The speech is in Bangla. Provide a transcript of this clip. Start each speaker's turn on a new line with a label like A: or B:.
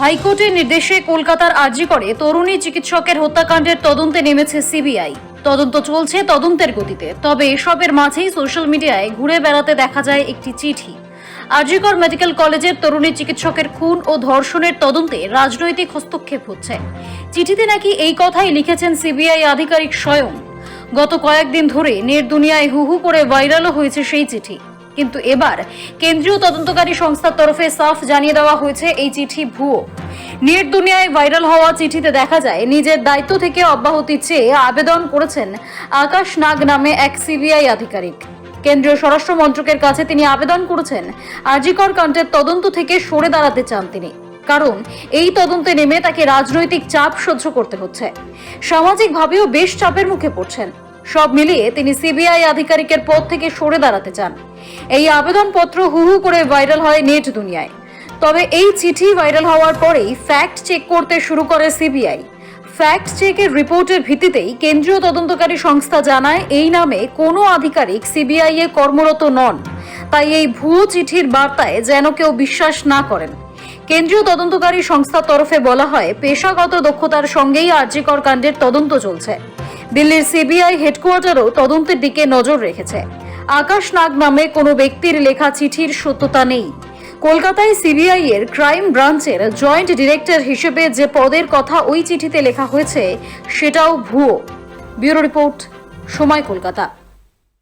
A: হাইকোর্টের নির্দেশে কলকাতার আর্জি করে তরুণী চিকিৎসকের হত্যাকাণ্ডের তদন্তে নেমেছে সিবিআই। তদন্ত চলছে তদন্তের গতিতে, তবে এসবের মাঝেই সোশ্যাল মিডিয়ায় ঘুরে বেড়াতে দেখা যায় একটি চিঠি। আরজিকর মেডিকেল কলেজের তরুণী চিকিৎসকের খুন ও ধর্ষণের তদন্তে রাজনৈতিক হস্তক্ষেপ হচ্ছে। চিঠিতে নাকি এই কথাই লিখেছেন সিবিআই আধিকারিক স্বয়ং। গত কয়েকদিন ধরে নেট দুনিয়ায় হু হু করে ভাইরালও হয়েছে সেই চিঠি। কিন্তু এবার কেন্দ্রীয় তদন্তকারী সংস্থার তরফে সাফ জানিয়ে দেওয়া হয়েছে এই চিঠি ভুয়ো। নেট দুনিয়ায় ভাইরাল হওয়া চিঠিতে দেখা যায়, নিজের দায়িত্ব থেকে অব্যাহতি চেয়ে আবেদন করেছেন আকাশ নাগ নামে এক সিবিআই আধিকারিক। কেন্দ্রীয় স্বরাষ্ট্র মন্ত্রকের কাছে তিনি আবেদন করেছেন, আজিকর কাণ্ডের তদন্ত থেকে সরে দাঁড়াতে চান তিনি। কারণ এই তদন্তে নেমে তাকে রাজনৈতিক চাপ সহ্য করতে হচ্ছে। সামাজিকভাবেও বেশ চাপের মুখে পড়ছেন। সব মিলিয়ে তিনি সিবিআই আধিকারিকের পদ থেকে সরে দাঁড়াতে চান। এই আবেদনপত্র হু হু করে ভাইরাল হয় নেট দুনিয়ায়। তবে এই চিঠি ভাইরাল হওয়ার পরেই ফ্যাক্ট চেক করতে শুরু করে সিবিআই। ফ্যাক্ট চেকের রিপোর্টের ভিত্তিতেই কেন্দ্রীয় তদন্তকারী সংস্থা জানায়, এই নামে কোনো আধিকারিক সিবিআই এ কর্মরত নন। তাই এই ভুয়ো চিঠির বার্তায় যেন কেউ বিশ্বাস না করেন। কেন্দ্রীয় তদন্তকারী সংস্থার তরফে বলা হয়, পেশাগত দক্ষতার সঙ্গেই আর্যিকর কাণ্ডের তদন্ত চলছে। দিল্লির সিবিআই হেডকোয়ার্টারও তদন্তের দিকে নজর রেখেছে। আকাশ নাগ নামে কোনো ব্যক্তির লেখা চিঠির সত্যতা নেই। কলকাতায় সিবিআই এর ক্রাইম ব্রাঞ্চের জয়েন্ট ডিরেক্টর হিসেবে যে পদের কথা ওই চিঠিতে লেখা হয়েছে, সেটাও ভুয়ো। ব্যুরো রিপোর্ট, সময় কলকাতা।